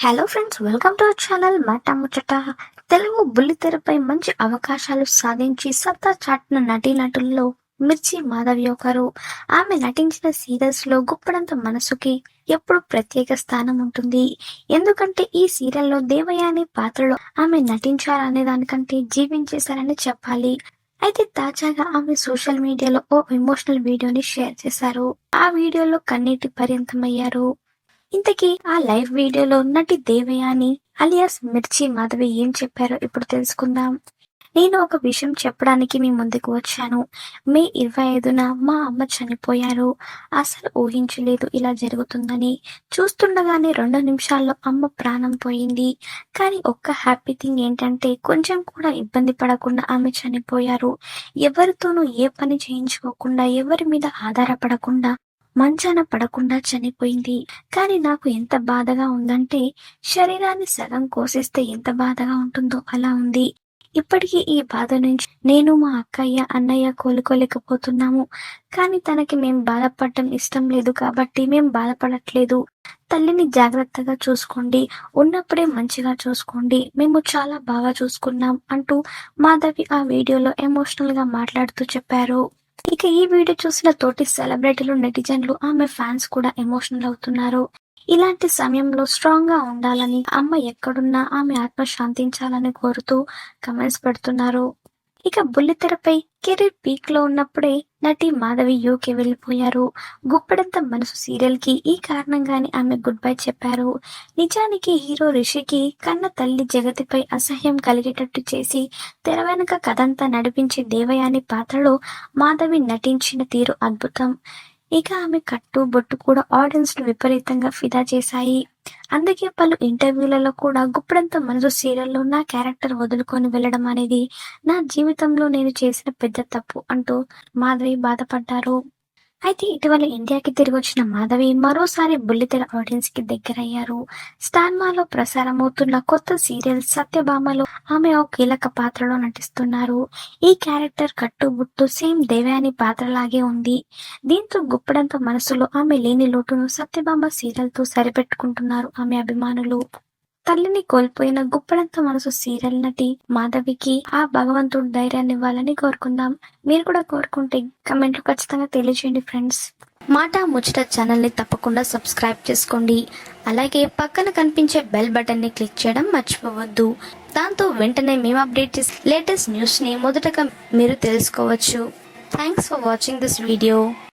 Hello friends welcome to our channel మాట ముచ్చట తెలుగు బుల్లితెరపై మంచి అవకాశాలు సాధించి సత్తా చాటిన నటీనటుల్లో మిర్చి మాధవి ఒకరు. ఆమె నటించిన సీరియల్స్లో గుప్పడంత మనసుకి ఎప్పుడు ప్రత్యేక స్థానం ఉంటుంది. ఎందుకంటే ఈ సీరియల్లో దేవయాని పాత్రలో ఆమె నటించారనే దానికంటే జీవించేశారని చెప్పాలి. అయితే తాజాగా ఆమె సోషల్ మీడియాలో ఓ ఎమోషనల్ వీడియోని షేర్ చేశారు. ఆ వీడియోలో కన్నీటి పర్యంతమయ్యారు. ఇంతకీ ఆ లైవ్ వీడియోలో నటి దేవయాని అలియాస్ మిర్చి మాధవి ఏం చెప్పారో ఇప్పుడు తెలుసుకుందాం. నేను ఒక విషయం చెప్పడానికి మీ ముందుకు వచ్చాను. మే ఇరవై ఐదున మా అమ్మ చనిపోయారు. అసలు ఊహించలేదు ఇలా జరుగుతుందని. చూస్తుండగానే రెండు నిమిషాల్లో అమ్మ ప్రాణం పోయింది. కానీ ఒక్క హ్యాపీ థింగ్ ఏంటంటే కొంచెం కూడా ఇబ్బంది పడకుండా ఆమె చనిపోయారు. ఎవరితోనూ ఏ పని చేయించుకోకుండా ఎవరి మీద ఆధారపడకుండా మంచాన పడకుండా చనిపోయింది. కానీ నాకు ఎంత బాధగా ఉందంటే శరీరాన్ని సగం కోసేస్తే ఎంత బాధగా ఉంటుందో అలా ఉంది. ఇప్పటికీ ఈ బాధ నుంచి నేను మా అక్కయ్య అన్నయ్య కోలుకోలేకపోతున్నాము. కానీ తనకి మేం బాధపడటం ఇష్టం లేదు కాబట్టి మేం బాధపడట్లేదు. తల్లిని జాగ్రత్తగా చూసుకోండి. ఉన్నప్పుడే మంచిగా చూసుకోండి. మేము చాలా బాగా చూసుకున్నాం అంటూ మాధవి ఆ వీడియోలో ఎమోషనల్గా మాట్లాడుతూ చెప్పారు. ఇక ఈ వీడియో చూసిన తోటి సెలబ్రిటీలు నెటిజన్లు ఆమె ఫ్యాన్స్ కూడా ఎమోషనల్ అవుతున్నారు. ఇలాంటి సమయంలో స్ట్రాంగ్గా ఉండాలని అమ్మ ఎక్కడున్నా ఆమె ఆత్మ శాంతించాలని కోరుతూ కమెంట్స్ పెడుతున్నారు. ఇక బుల్లితెరపై కెరీర్ పీక్లో ఉన్నప్పుడే నటి మాధవి యూకే వెళ్ళిపోయారు. గుప్పెడంత మనసు సీరియల్కి ఈ కారణంగానే ఆమె గుడ్ బై చెప్పారు. నిజానికి హీరో రిషికి కన్న తల్లి జగతిపై అసహ్యం కలిగేటట్టు చేసి తెర వెనుక కథంతా నడిపించే దేవయాని పాత్రలో మాధవి నటించిన తీరు అద్భుతం. ఇక ఆమె కట్టు బొట్టు కూడా ఆడియన్స్ను విపరీతంగా ఫిదా చేశాయి. అందుకే పలు ఇంటర్వ్యూలలో కూడా గుప్పడంత మనసు సీరియల్లో నా క్యారెక్టర్ వదులుకొని వెళ్ళడం అనేది నా జీవితంలో నేను చేసిన పెద్ద తప్పు అంటూ మాధవి బాధపడ్డారు. అయితే ఇటీవల ఇండియాకి తిరిగి వచ్చిన మాధవి మరోసారి బుల్లితెర ఆడియన్స్కి దగ్గరయ్యారు. స్టార్మాలో ప్రసారమవుతున్న కొత్త సీరియల్ సత్యభామలో ఆమె ఒక కీలక పాత్రలో నటిస్తున్నారు. ఈ క్యారెక్టర్ కట్టుబుట్టు సేమ్ దేవయాని పాత్రలాగే ఉంది. దీంతో గుప్పడంతో మనసులో ఆమె లేని లోటును సత్యభామ సీరియల్తో సరిపెట్టుకుంటున్నారు ఆమె అభిమానులు. తల్లిని కోల్పోయిన గుప్పడంత మనసు సీరియల్ నటి మాధవికి ఆ భగవంతుడు ధైర్యాన్ని ఇవ్వాలని కోరుకుందాం. మీరు కూడా కోరుకుంటే కమెంట్లు ఖచ్చితంగా తెలియజేయండి ఫ్రెండ్స్. మాట ముచ్చట ఛానల్ని తప్పకుండా సబ్స్క్రైబ్ చేసుకోండి. అలాగే పక్కన కనిపించే బెల్ బటన్ని క్లిక్ చేయడం మర్చిపోవద్దు. దాంతో వెంటనే మేము అప్డేట్ చేసే లేటెస్ట్ న్యూస్ని మొదటగా మీరు తెలుసుకోవచ్చు. Thanks for watching this video